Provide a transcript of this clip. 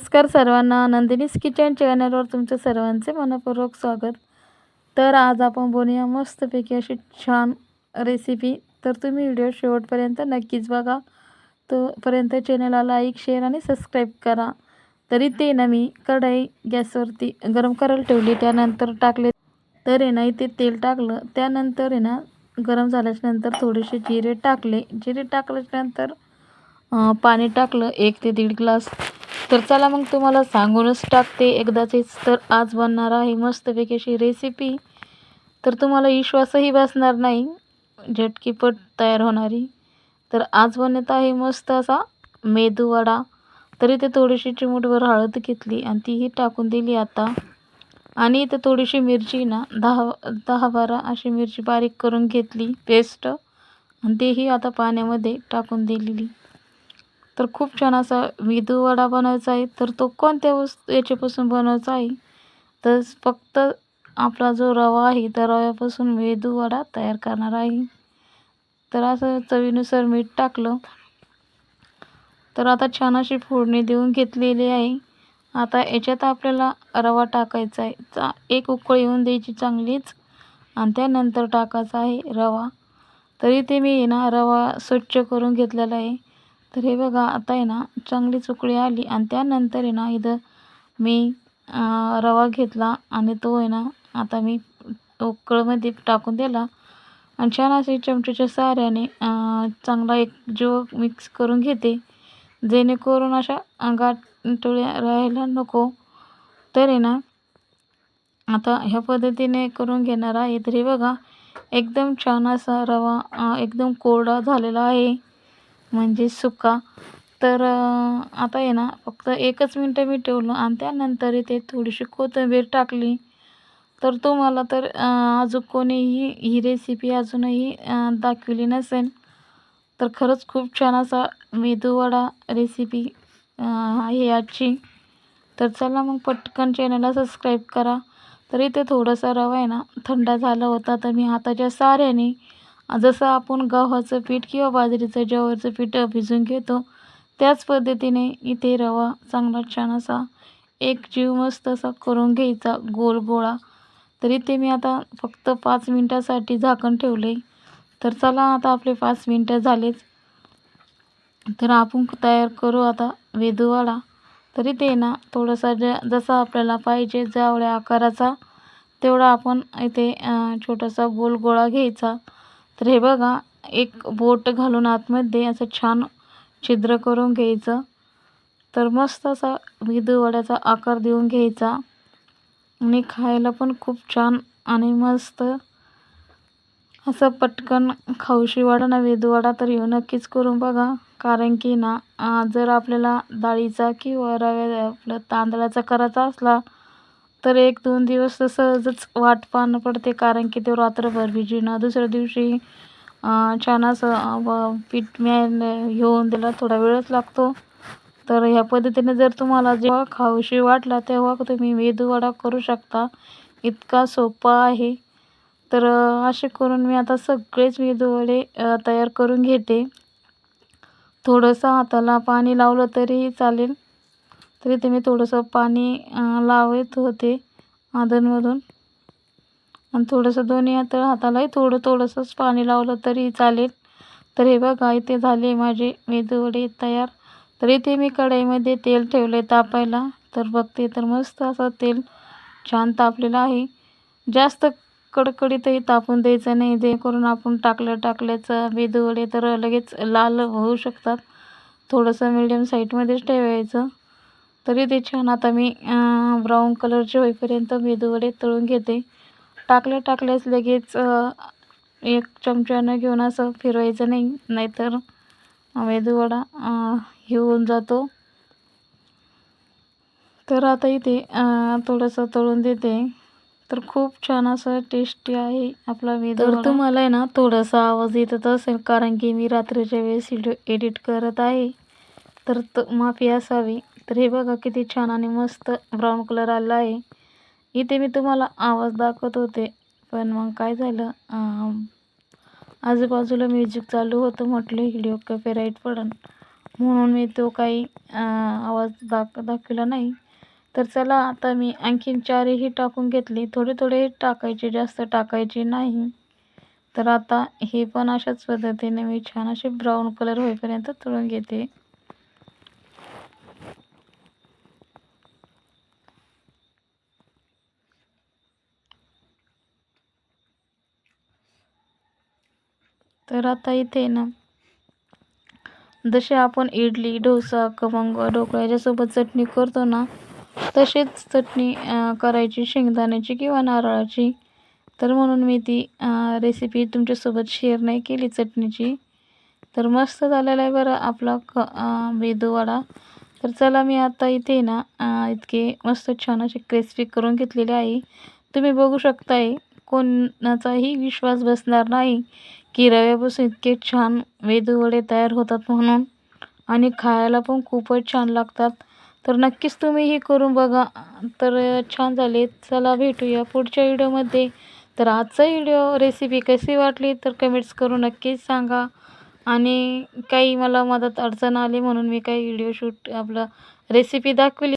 नमस्कार सर्वांना. नंदिनीस किचन चॅनलवर तुमचं सर्वांचे मनपूर्वक स्वागत. तर आज आपण बोलूया मस्तपैकी अशी छान रेसिपी तर तुम्ही व्हिडिओ शेवटपर्यंत नक्कीच बघा. तोपर्यंत चॅनलला लाईक शेअर आणि सबस्क्राईब करा. तरी ते ना मी कढई गॅसवरती गरम करायला ठेवली. त्यानंतर टाकले. तर आहे ना इथे तेल टाकलं. त्यानंतर आहे ना गरम झाल्याच्यानंतर थोडेसे जिरे टाकले. जिरे टाकल्याच्यानंतर पाणी टाकलं. एक ते दीड ग्लास तर चला मग तुम्हाला सांगूनच टाकते. एकदाचीच तर आज बनणार आहे मस्तपैकी अशी रेसिपी तर तुम्हाला विश्वासही बसणार नाही. झटकीपट तयार होणारी. तर आज बनत आहे मस्त असा मेदूवडा तरी ते थोडीशी चिमूटभर हळद घेतली आणि तीही टाकून दिली आता. आणि इथे थोडीशी मिरची ना दहा दहा बारा अशी मिरची बारीक करून घेतली पेस्ट आणि तेही आता पाण्यामध्ये टाकून दिलेली. तर खूप छान असा मेदू वडा बनवायचा आहे. तर तो कोणत्या वस्तू याच्यापासून बनवायचा आहे? तर फक्त आपला जो रवा आहे त्या रव्यापासून मेदू वडा तयार करणार आहे. तर असं चवीनुसार मीठ टाकलं. तर आता छान अशी फोडणी देऊन घेतलेली आहे. आता याच्यात आपल्याला रवा टाकायचा आहे. चा एक उकळ येऊन द्यायची चांगलीच. आणि त्यानंतर टाकायचा आहे रवा. तरी ते मी ना रवा स्वच्छ करून घेतलेला आहे. तर हे बघा आता आहे ना चांगलीच उकळी आली आणि त्यानंतर आहे ना इथं मी रवा घेतला आणि तो आहे ना आता मी उकळमध्ये टाकून दिला. आणि छान असे चमच्याच्या साऱ्याने चांगला एक जीव मिक्स करून घेते. जेणेकरून अशा गाठोळ्या राहायला नको. तर आहे ना आता ह्या पद्धतीने करून घेणार आहे. तरी बघा एकदम छान असा रवा एकदम कोरडा झालेला आहे. म्हणजे सुका. तर आता आहे ना फक्त एकच मिनटं मी ठेवलं आणि त्यानंतर इथे थोडीशी कोथिंबीर टाकली. तर तुम्हाला तर अजून कोणीही ही रेसिपी अजूनही दाखवली नसेल. तर खरंच खूप छान असा मेदूवडा रेसिपी आहे आजची. तर चला मग पटकन चॅनलला सबस्क्राईब करा. तर इथे थोडासा रवा आहे ना थंड झाला होता तर मी हाताच्या साऱ्याने जसं आपण गव्हाचं पीठ किंवा बाजरीचं ज्वारीचं पीठ भिजून घेतो त्याच पद्धतीने इथे रवा चांगला छान असा एक जीव मस्त असा करून घ्यायचा गोल गोळा. तर इथे मी आता फक्त पाच मिनटासाठी झाकण ठेवले तर चला आता आपले पाच मिनटं झालेच तर आपण तयार करू आता वेदूवाडा तरी ते ना थोडासा ज जसा आपल्याला पाहिजे जावळ्या आकाराचा तेवढा आपण इथे छोटासा गोल गोळा घ्यायचा. तर हे बघा एक बोट घालून आतमध्ये असं छान छिद्र करून घ्यायचं. तर मस्त असा वड्याचा आकार देऊन घ्यायचा. आणि खायला पण खूप छान आणि मस्त. असं पटकन खाऊशी वाडा ना विधवाडा तर येऊ नक्कीच करून बघा. कारण की ना जर आपल्याला डाळीचा किंवा रव्या आपलं तांदळाचा करायचा असला तर एक दोन दिवस सहजच वाट पाहणं पडते कारण की ते रात्रभर भिजणं दुसऱ्या दिवशी छान असं पीठ मॅन घेऊन त्याला थोडा वेळच लागतो. तर ह्या पद्धतीने जर तुम्हाला जेव्हा खाऊशी वाटला तेव्हा तुम्ही मेदूवडा करू शकता. इतका सोपा आहे. तर असे करून मी आता सगळेच मेदूवडे तयार करून घेते. थोडंसं हाताला पाणी लावलं तरीही चालेल. तरी इथे मी थोडंसं पाणी लावत होते अधूनमधून आणि थोडंसं दोन्ही हात हातालाही थोडं थोडंसंच पाणी लावलं तरी चालेल. तर हे बघा इथे झाले माझे मेदूवडे तयार. तर इथे मी कढईमध्ये तेल ठेवले तापायला. तर बघते तर मस्त असं तेल छान तापलेलं आहे. जास्त कडकडीतही तापून द्यायचं नाही जे करून आपण टाकलं टाकल्याचं मेदूवडे तर लगेच लाल होऊ शकतात. थोडंसं मिडियम साईटमध्येच ठेवायचं. तरी ते छान. आता मी ब्राऊन कलरचे होईपर्यंत मेदूवडे तळून घेते. टाकल्या टाकल्याच लगेच एक चमच्यानं घेऊन असं फिरवायचं नाही. नाहीतर मेदूवडा हे होऊन जातो. तर आता इथे थोडंसं तळून देते. तर खूप छान असं टेस्टी आहे आपला मेदू तर तुम्हाला आहे ना थोडासा आवाज येतच असेल कारण की मी रात्रीच्या वेळेस व्हिडिओ एडिट करत आहे. तर माफी असावी. तर हे बघा किती छान आणि मस्त ब्राऊन कलर आला आहे. इथे मी तुम्हाला आवाज दाखवत होते पण मग काय झालं आजूबाजूला म्युझिक चालू होतं म्हटलं व्हिडिओ कॉपीराईट पडन. म्हणून मी तो काही आवाज दाख दाखवला नाही. तर चला आता मी आणखीन चारही टाकून घेतली. थोडे थोडे टाकायचे जास्त टाकायचे नाही. तर आता हे पण अशाच पद्धतीने मी छान असे ब्राऊन कलर होईपर्यंत तळून घेते. तर आता इथे ना जसे आपण इडली डोसा खमंग ढोकळा याच्यासोबत चटणी करतो ना तसेच चटणी करायची शेंगदाण्याची किंवा नारळाची. तर म्हणून मी ती रेसिपी तुमच्यासोबत शेअर नाही केली चटणीची. तर मस्त झालेला आहे बरं आपला क अं, मेदूवडा. तर चला मी आता इथे ना इतके मस्त छान असे क्रिस्पी करून घेतलेले आहे. तुम्ही बघू शकताय. कोणाचाही विश्वास बसणार नाही की रव्यापासून इतके छान मेदूवडे तयार होतात म्हणून. आणि खायला पण खूपच छान लागतात. तर नक्कीच तुम्ही हे करून बघा. तर छान झाले. चला भेटूया पुढच्या व्हिडिओमध्ये. तर आजचा व्हिडिओ रेसिपी कशी वाटली तर कमेंट्स करून नक्कीच सांगा. आणि काही मला मदत अडचण आली म्हणून मी काही व्हिडिओ शूट आपलं रेसिपी दाखवली.